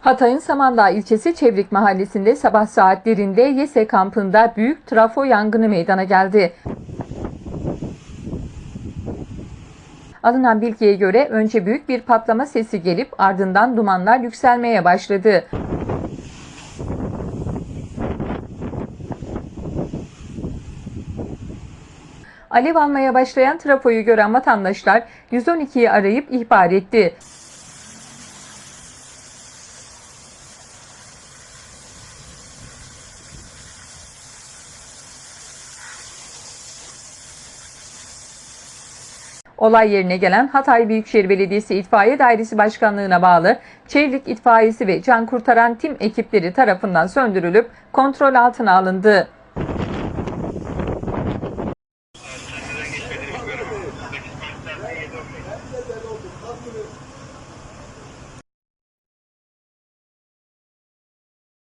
Hatay'ın Samandağ ilçesi Çevrik mahallesinde sabah saatlerinde Yese kampında büyük trafo yangını meydana geldi. Alınan bilgiye göre önce büyük bir patlama sesi gelip ardından dumanlar yükselmeye başladı. Alev almaya başlayan trafoyu gören vatandaşlar 112'yi arayıp ihbar etti. Olay yerine gelen Hatay Büyükşehir Belediyesi İtfaiye Dairesi Başkanlığı'na bağlı Çevrik İtfaiyesi ve Can Kurtaran tim ekipleri tarafından söndürülüp kontrol altına alındı.